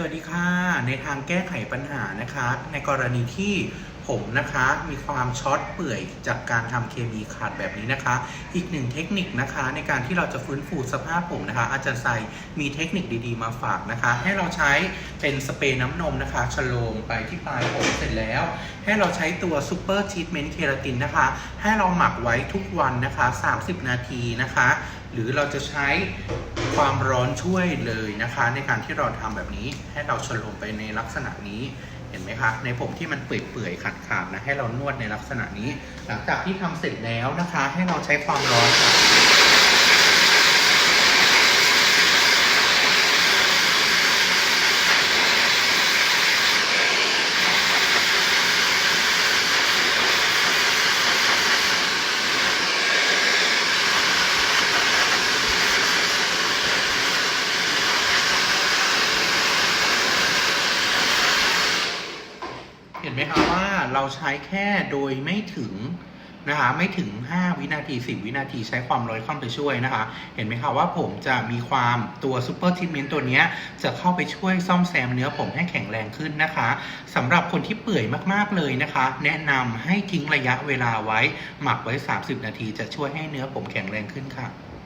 สวัสดีค่ะ ในทางแก้ไขปัญหานะคะ ในกรณีที่ ผมนะคะ มีความช็อตเปื่อยจากการทำเคมีขาดแบบนี้นะคะ อีกหนึ่งเทคนิคนะคะในการที่เราจะฟื้นฟูสภาพผมนะคะ อาจารย์ไซมีเทคนิคดีๆมาฝากนะคะ ให้เราใช้เป็นสเปรย์น้ำนมนะคะชโลมไปที่ปลายผมเสร็จแล้ว ให้เราใช้ตัวซูเปอร์ชีทเมนต์เคราตินนะคะ ให้เราหมักไว้ทุกวันนะคะ 30 นาทีนะคะ หรือเราจะใช้ความร้อนช่วยเลยนะคะ ในการที่เราทำแบบนี้ให้เราชโลมไปในลักษณะนี้ เห็นไหมคะในผมที่มันเปื่อยๆขาดๆนะให้เรานวดในลักษณะนี้ หลังจากที่ทำเสร็จแล้วนะคะ ให้เราใช้ความร้อน ห็นไหมคะว่าเราใช้แค่โดยไม่ถึงนะคะไม่ถึง 5 วินาที 10 วินาทีใช้ความร้อนเข้าไปช่วยนะคะ เห็นไหมคะว่าผมจะมีความตัวซูเปอร์ทิ m เมนต์ตัวนี้จะเข้าไปช่วยซ่อมแซมเนื้อผมให้แข็งแรงขึ้นนะคะสำหรับคนที่เปื่อยมากๆเลยนะคะ แนะนำให้ทิ้งระยะเวลาไว้ หมักไว้ 30 นาทีจะช่วยให้เนื้อผมแข็งแรงขึ้นค่ะ